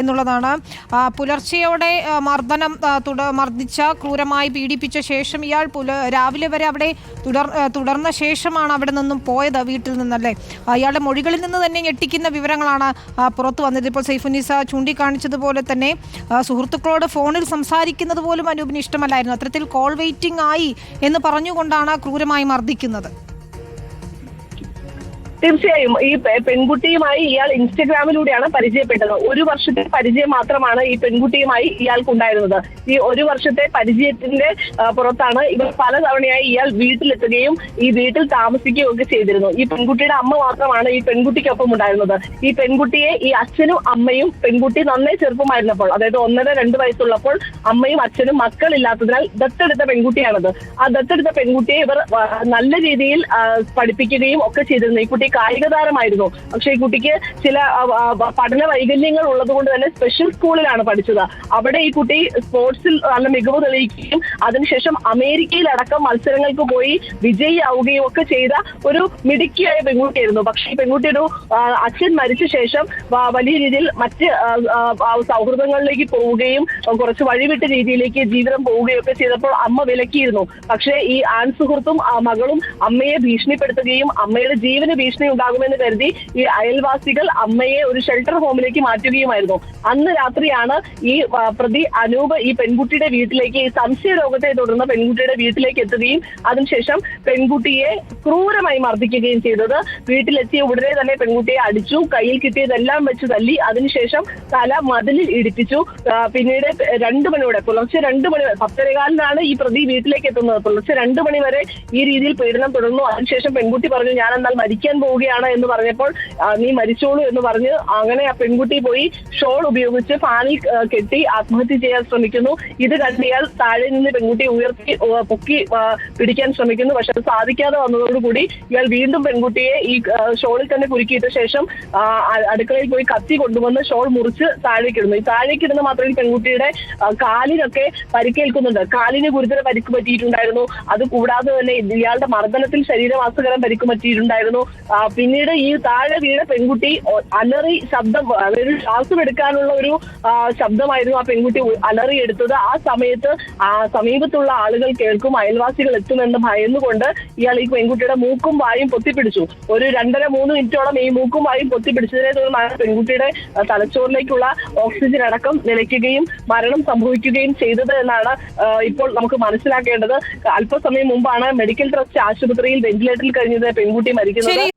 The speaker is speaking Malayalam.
എന്നുള്ളതാണ്. പുലർച്ചയോടെ മർദ്ദനം തുട മർദ്ദിച്ച ക്രൂരമായി പീഡിപ്പിച്ച ശേഷം ഇയാൾ പുല രാവിലെ വരെ അവിടെ തുടർ തുടർന്ന ശേഷമാണ് അവിടെ നിന്നും പോയത് വീട്ടിൽ നിന്നല്ലേ. ഇയാളുടെ മൊഴികളിൽ നിന്ന് തന്നെ ഞെട്ടിക്കുന്ന വിവരങ്ങളാണ് പുറത്തു വന്നത്. ഇപ്പോൾ സൈഫുനിസ ചൂണ്ടിക്കാണിച്ചതുപോലെ തന്നെ സുഹൃത്തുക്കളോട് ഫോണിൽ സംസാരിക്കുന്നത് പോലും അനൂപിന് ഇഷ്ടമല്ലായിരുന്നു. അത്തരത്തിൽ കോൾ വെയിറ്റിംഗ് ആയി എന്ന് പറഞ്ഞുകൊണ്ടാണ് ക്രൂരമായി മർദ്ദിക്കുന്നത്. തീർച്ചയായും ഈ പെൺകുട്ടിയുമായി ഇയാൾ ഇൻസ്റ്റഗ്രാമിലൂടെയാണ് പരിചയപ്പെട്ടത്. ഒരു വർഷത്തെ പരിചയം മാത്രമാണ് ഈ പെൺകുട്ടിയുമായി ഇയാൾക്കുണ്ടായിരുന്നത്. ഈ ഒരു വർഷത്തെ പരിചയത്തിന്റെ പുറത്താണ് ഇവർ പലതവണയായി ഇയാൾ വീട്ടിലെത്തുകയും ഈ വീട്ടിൽ താമസിക്കുകയും ഒക്കെ ചെയ്തിരുന്നു. ഈ പെൺകുട്ടിയുടെ അമ്മ മാത്രമാണ് ഈ പെൺകുട്ടിക്കൊപ്പം ഉണ്ടായിരുന്നത്. ഈ പെൺകുട്ടിയെ ഈ അച്ഛനും അമ്മയും പെൺകുട്ടി നന്നേ ചെറുപ്പമായിരുന്നപ്പോൾ അതായത് ഒന്നര രണ്ട് വയസ്സുള്ളപ്പോൾ അമ്മയും അച്ഛനും മക്കളില്ലാത്തതിനാൽ ദത്തെടുത്ത പെൺകുട്ടിയാണത്. ആ ദത്തെടുത്ത പെൺകുട്ടിയെ ഇവർ നല്ല രീതിയിൽ പഠിപ്പിക്കുകയും ഒക്കെ ചെയ്തിരുന്നു. ഈ കുട്ടി കായിക താരമായിരുന്നു പക്ഷേ ഈ കുട്ടിക്ക് ചില പഠന വൈകല്യങ്ങൾ ഉള്ളത് കൊണ്ട് തന്നെ സ്പെഷ്യൽ സ്കൂളിലാണ് പഠിച്ചത്. അവിടെ ഈ കുട്ടി സ്പോർട്സിൽ നല്ല മികവ് തെളിയിക്കുകയും അതിനുശേഷം അമേരിക്കയിലടക്കം മത്സരങ്ങൾക്ക് പോയി വിജയിയാവുകയും ഒക്കെ ചെയ്ത ഒരു മിടുക്കിയായ പെൺകുട്ടിയായിരുന്നു. പക്ഷേ ഈ പെൺകുട്ടി ഒരു അച്ഛൻ മരിച്ച ശേഷം വലിയ രീതിയിൽ മറ്റ് സൗഹൃദങ്ങളിലേക്ക് പോവുകയും കുറച്ച് വഴിവിട്ട രീതിയിലേക്ക് ജീവിതം പോവുകയും ഒക്കെ ചെയ്തപ്പോൾ അമ്മ വിലക്കിയിരുന്നു. പക്ഷേ ഈ ആൺ സുഹൃത്തും മകളും അമ്മയെ ഭീഷണിപ്പെടുത്തുകയും അമ്മയുടെ ജീവന് ഭീഷണി ഉണ്ടാകുമെന്ന് കരുതി ഈ അയൽവാസികൾ അമ്മയെ ഒരു ഷെൽട്ടർ ഹോമിലേക്ക് മാറ്റുകയുമായിരുന്നു. അന്ന് രാത്രിയാണ് ഈ പ്രതി അനൂപ് ഈ പെൺകുട്ടിയുടെ വീട്ടിലേക്ക് ഈ സംശയ രോഗത്തെ തുടർന്ന് പെൺകുട്ടിയുടെ വീട്ടിലേക്ക് എത്തുകയും അതിനുശേഷം പെൺകുട്ടിയെ ക്രൂരമായി മർദ്ദിക്കുകയും ചെയ്തത്. വീട്ടിലെത്തിയ ഉടനെ തന്നെ പെൺകുട്ടിയെ അടിച്ചു കയ്യിൽ കിട്ടിയതെല്ലാം വെച്ച് തല്ലി അതിനുശേഷം തല മതിലിൽ ഇടിപ്പിച്ചു. പിന്നീട് രണ്ടു മണിയോടെ പുലർച്ചെ രണ്ടു മണി പത്തരകാലിനാണ് ഈ പ്രതി വീട്ടിലേക്ക് എത്തുന്നത്. പുലർച്ചെ രണ്ടു മണി വരെ ഈ രീതിയിൽ പീഡനം തുടർന്നു. അതിനുശേഷം പെൺകുട്ടി പറഞ്ഞു ഞാൻ എന്നാൽ മരിക്കാൻ പോവുകയാണ് എന്ന് പറഞ്ഞപ്പോൾ നീ മരിച്ചോളൂ എന്ന് പറഞ്ഞ് അങ്ങനെ ആ പെൺകുട്ടി പോയി ഷോൾ ഉപയോഗിച്ച് ഫാനിൽ കെട്ടി ആത്മഹത്യ ചെയ്യാൻ ശ്രമിക്കുന്നു. ഇത് കണ്ടിയാൽ താഴെ നിന്ന് പെൺകുട്ടി ഉയർത്തി പൊക്കി പിടിക്കാൻ ശ്രമിക്കുന്നു. പക്ഷെ അത് സാധിക്കാതെ വന്നതോടുകൂടി ഇയാൾ വീണ്ടും പെൺകുട്ടിയെ ഈ ഷോളിൽ തന്നെ കുരുക്കിയിട്ട ശേഷം അടുക്കളയിൽ പോയി കത്തി കൊണ്ടുവന്ന് ഷോൾ മുറിച്ച് താഴേക്കിടുന്നു ഈ താഴേക്കിടുന്ന മാത്രമേ ഈ പെൺകുട്ടിയുടെ കാലിനൊക്കെ പരിക്കേൽക്കുന്നുണ്ട്. കാലിന് ഗുരുതര പരിക്ക് പറ്റിയിട്ടുണ്ടായിരുന്നു. അത് കൂടാതെ തന്നെ ഇയാളുടെ മർദ്ദനത്തിൽ ശരീരമാസകരം പരിക്ക് പറ്റിയിട്ടുണ്ടായിരുന്നു. പിന്നീട് ഈ താഴെ വീണ പെൺകുട്ടി അലറി ശബ്ദം അതായത് ശ്വാസം എടുക്കാനുള്ള ഒരു ശബ്ദമായിരുന്നു ആ പെൺകുട്ടി അലറി എടുത്തത് ആ സമയത്ത് ആ സമീപത്തുള്ള ആളുകൾ കേൾക്കും അയൽവാസികൾ എത്തുമെന്ന് ഭയന്നുകൊണ്ട് ഇയാൾ ഈ പെൺകുട്ടിയുടെ മൂക്കും വായും പൊത്തിപ്പിടിച്ചു. ഒരു രണ്ടര മൂന്ന് മിനിറ്റോളം ഈ മൂക്കും വായും പൊത്തിപ്പിടിച്ചതിനെ തുടർന്നാണ് പെൺകുട്ടിയുടെ തലച്ചോറിലേക്കുള്ള ഓക്സിജൻ അടക്കം നിലയ്ക്കുകയും മരണം സംഭവിക്കുകയും ചെയ്തത് എന്നാണ് ഇപ്പോൾ നമുക്ക് മനസ്സിലാക്കേണ്ടത്. അല്പസമയം മുമ്പാണ് മെഡിക്കൽ ട്രസ്റ്റ് ആശുപത്രിയിൽ വെന്റിലേറ്ററിൽ കഴിഞ്ഞത് പെൺകുട്ടി മരിക്കുന്നത്.